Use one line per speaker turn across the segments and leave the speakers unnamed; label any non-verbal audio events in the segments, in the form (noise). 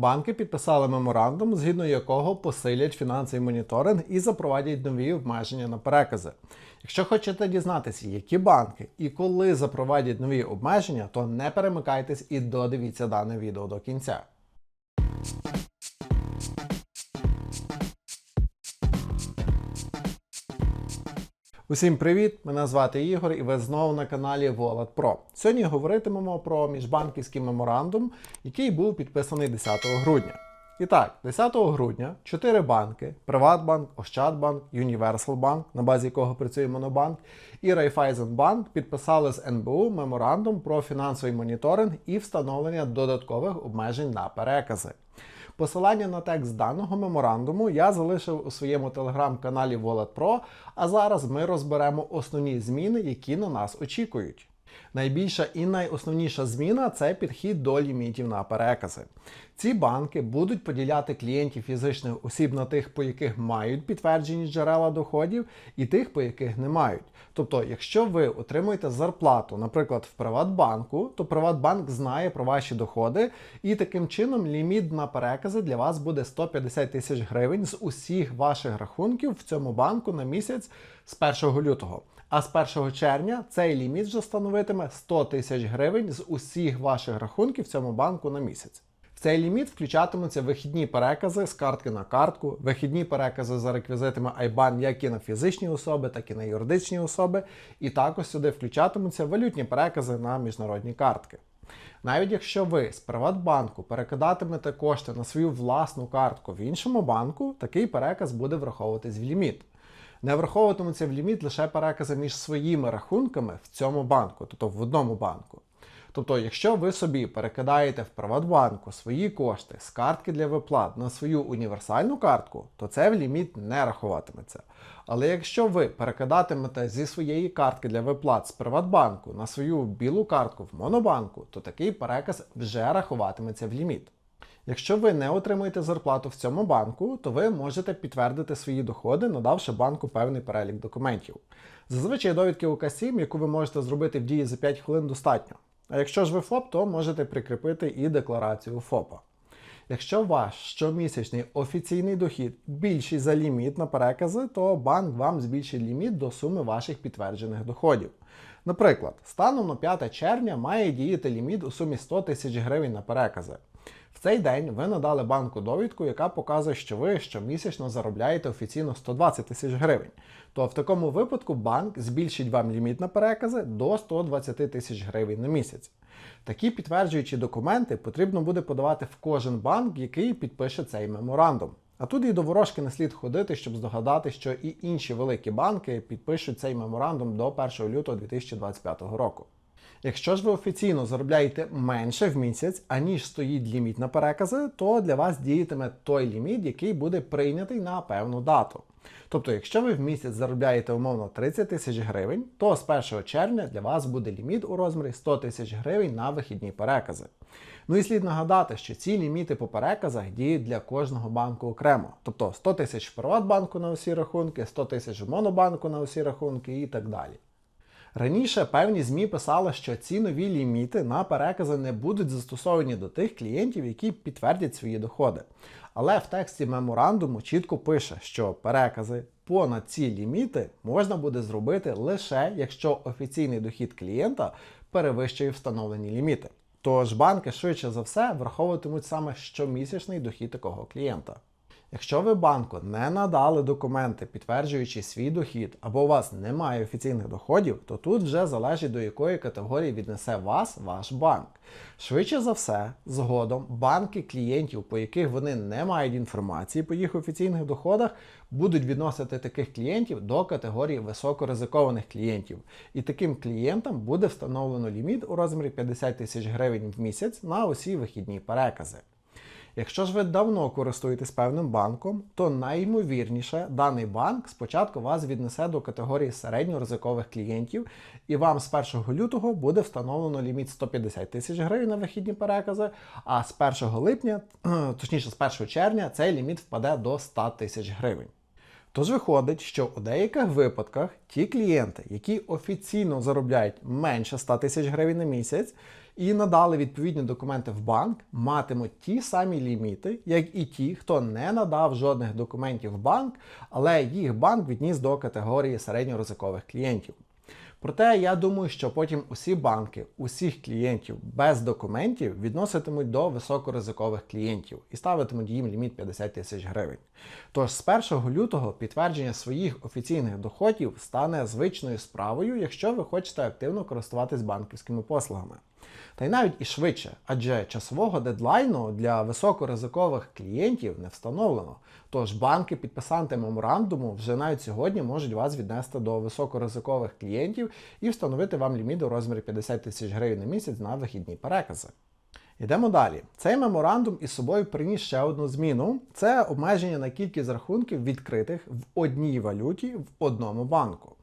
Банки підписали меморандум, згідно якого посилять фінансовий моніторинг і запровадять нові обмеження на перекази. Якщо хочете дізнатися, які банки і коли запровадять нові обмеження, то не перемикайтесь і додивіться дане відео до кінця. Усім привіт! Мене звати Ігор, і ви знову на каналі Wallet Pro. Сьогодні говоритимемо про міжбанківський меморандум, який був підписаний 10 грудня. І так, 10 грудня чотири банки: Приватбанк, Ощадбанк, Юніверсалбанк, на базі якого працює Монобанк, і Райфайзенбанк підписали з НБУ меморандум про фінансовий моніторинг і встановлення додаткових обмежень на перекази. Посилання на текст даного меморандуму я залишив у своєму телеграм-каналі Wallet Pro, а зараз ми розберемо основні зміни, які на нас очікують. Найбільша і найосновніша зміна це підхід до лімітів на перекази. Ці банки будуть поділяти клієнтів фізичних осіб на тих, по яких мають підтверджені джерела доходів, і тих, по яких не мають. Тобто, якщо ви отримуєте зарплату, наприклад, в Приватбанку, то Приватбанк знає про ваші доходи, і таким чином ліміт на перекази для вас буде 150 тисяч гривень з усіх ваших рахунків в цьому банку на місяць з 1 лютого. А з 1 червня цей ліміт вже становитиме 100 тисяч гривень з усіх ваших рахунків в цьому банку на місяць. В цей ліміт включатимуться вихідні перекази з картки на картку, вихідні перекази за реквізитами IBAN як і на фізичні особи, так і на юридичні особи, і також сюди включатимуться валютні перекази на міжнародні картки. Навіть якщо ви з Приватбанку перекидатимете кошти на свою власну картку в іншому банку, такий переказ буде враховуватись в ліміт. Не враховуватимуться в ліміт лише перекази між своїми рахунками в цьому банку, тобто в одному банку. Тобто, якщо ви собі перекидаєте в Приватбанку свої кошти з картки для виплат на свою універсальну картку, то це в ліміт не рахуватиметься. Але якщо ви перекидатимете зі своєї картки для виплат з Приватбанку на свою білу картку в Монобанку, то такий переказ вже рахуватиметься в ліміт. Якщо ви не отримуєте зарплату в цьому банку, то ви можете підтвердити свої доходи, надавши банку певний перелік документів. Зазвичай довідки УК-7, яку ви можете зробити в дії за 5 хвилин, достатньо. А якщо ж ви ФОП, то можете прикріпити і декларацію ФОПа. Якщо ваш щомісячний офіційний дохід більший за ліміт на перекази, то банк вам збільшить ліміт до суми ваших підтверджених доходів. Наприклад, станом на 5 червня має діяти ліміт у сумі 100 тисяч гривень на перекази. Цей день ви надали банку довідку, яка показує, що ви щомісячно заробляєте офіційно 120 тисяч гривень. То в такому випадку банк збільшить вам ліміт на перекази до 120 тисяч гривень на місяць. Такі підтверджуючі документи потрібно буде подавати в кожен банк, який підпише цей меморандум. А тут і до ворожки не слід ходити, щоб здогадати, що і інші великі банки підпишуть цей меморандум до 1 лютого 2025 року. Якщо ж ви офіційно заробляєте менше в місяць, аніж стоїть ліміт на перекази, то для вас діятиме той ліміт, який буде прийнятий на певну дату. Тобто, якщо ви в місяць заробляєте умовно 30 тисяч гривень, то з 1 червня для вас буде ліміт у розмірі 100 тисяч гривень на вихідні перекази. Ну і слід нагадати, що ці ліміти по переказах діють для кожного банку окремо. Тобто 100 тисяч в Приватбанку на усі рахунки, 100 тисяч в Монобанку на усі рахунки і так далі. Раніше певні ЗМІ писали, що ці нові ліміти на перекази не будуть застосовані до тих клієнтів, які підтвердять свої доходи. Але в тексті меморандуму чітко пише, що перекази понад ці ліміти можна буде зробити лише якщо офіційний дохід клієнта перевищує встановлені ліміти. Тож банки швидше за все враховуватимуть саме щомісячний дохід такого клієнта. Якщо ви банку не надали документи, підтверджуючи свій дохід, або у вас немає офіційних доходів, то тут вже залежить до якої категорії віднесе вас ваш банк. Швидше за все, згодом банки клієнтів, по яких вони не мають інформації по їх офіційних доходах, будуть відносити таких клієнтів до категорії високоризикованих клієнтів. І таким клієнтам буде встановлено ліміт у розмірі 50 тисяч гривень в місяць на усі вихідні перекази. Якщо ж ви давно користуєтесь певним банком, то найімовірніше даний банк спочатку вас віднесе до категорії середньоризикових клієнтів, і вам з 1 лютого буде встановлено ліміт 150 тисяч гривень на вихідні перекази, а з 1 липня, (clears throat) точніше з 1 червня, цей ліміт впаде до 100 тисяч гривень. Тож виходить, що у деяких випадках ті клієнти, які офіційно заробляють менше 100 тисяч гривень на місяць, і надали відповідні документи в банк, матимуть ті самі ліміти, як і ті, хто не надав жодних документів в банк, але їх банк відніс до категорії середньоризикових клієнтів. Проте я думаю, що потім усі банки, усіх клієнтів без документів відноситимуть до високоризикових клієнтів і ставитимуть їм ліміт 50 тисяч гривень. Тож з 1 лютого підтвердження своїх офіційних доходів стане звичною справою, якщо ви хочете активно користуватись банківськими послугами. Та й навіть і швидше, адже часового дедлайну для високоризикових клієнтів не встановлено. Тож банки, підписанти меморандуму, вже навіть сьогодні можуть вас віднести до високоризикових клієнтів і встановити вам ліміт у розмірі 50 тисяч гривень на місяць на вихідні перекази. Йдемо далі. Цей меморандум із собою приніс ще одну зміну: це обмеження на кількість рахунків відкритих в одній валюті в одному банку.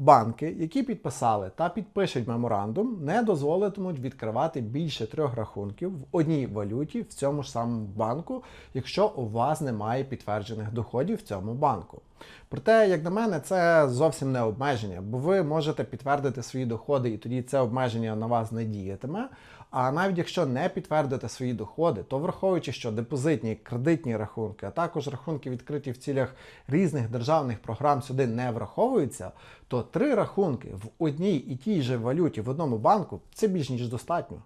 Банки, які підписали та підпишуть меморандум, не дозволитимуть відкривати більше трьох рахунків в одній валюті в цьому ж самому банку, якщо у вас немає підтверджених доходів в цьому банку. Проте, як на мене, це зовсім не обмеження, бо ви можете підтвердити свої доходи, і тоді це обмеження на вас не діятиме. А навіть якщо не підтвердите свої доходи, то враховуючи, що депозитні кредитні рахунки, а також рахунки відкриті в цілях різних державних програм сюди не враховуються, то три рахунки в одній і тій же валюті в одному банку це більш ніж достатньо.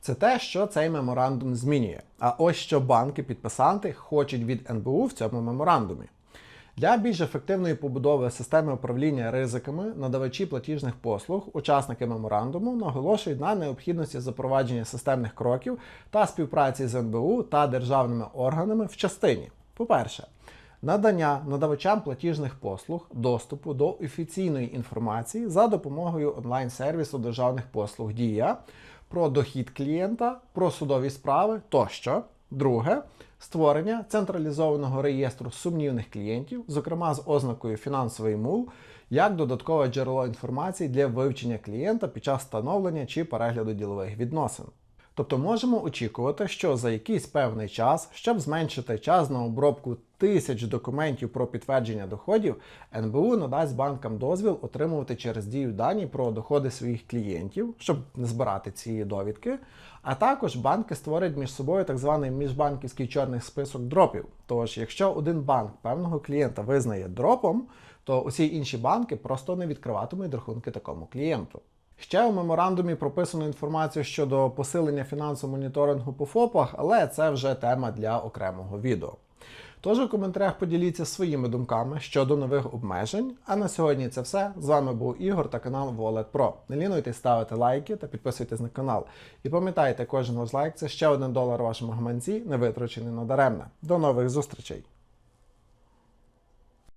Це те, що цей меморандум змінює. А ось що банки-підписанти хочуть від НБУ в цьому меморандумі. Для більш ефективної побудови системи управління ризиками надавачі платіжних послуг, учасники меморандуму наголошують на необхідності запровадження системних кроків та співпраці з НБУ та державними органами в частині. По-перше, надання надавачам платіжних послуг доступу до офіційної інформації за допомогою онлайн-сервісу державних послуг Дія про дохід клієнта, про судові справи тощо. Друге створення централізованого реєстру сумнівних клієнтів, зокрема з ознакою фінансовий мул, як додаткове джерело інформації для вивчення клієнта під час встановлення чи перегляду ділових відносин. Тобто можемо очікувати, що за якийсь певний час, щоб зменшити час на обробку тисяч документів про підтвердження доходів, НБУ надасть банкам дозвіл отримувати через дію дані про доходи своїх клієнтів, щоб не збирати ці довідки. А також банки створять між собою так званий міжбанківський чорний список дропів. Тож, якщо один банк певного клієнта визнає дропом, то усі інші банки просто не відкриватимуть рахунки такому клієнту. Ще у меморандумі прописано інформацію щодо посилення фінансового моніторингу по ФОПах, але це вже тема для окремого відео. Тож у коментарях поділіться своїми думками щодо нових обмежень. А на сьогодні це все. З вами був Ігор та канал Wallet Pro. Не лінуйтесь ставити лайки та підписуйтесь на канал. І пам'ятайте, кожен ваш лайк це ще один долар вашому гаманці, не витрачений надаремне. До нових зустрічей!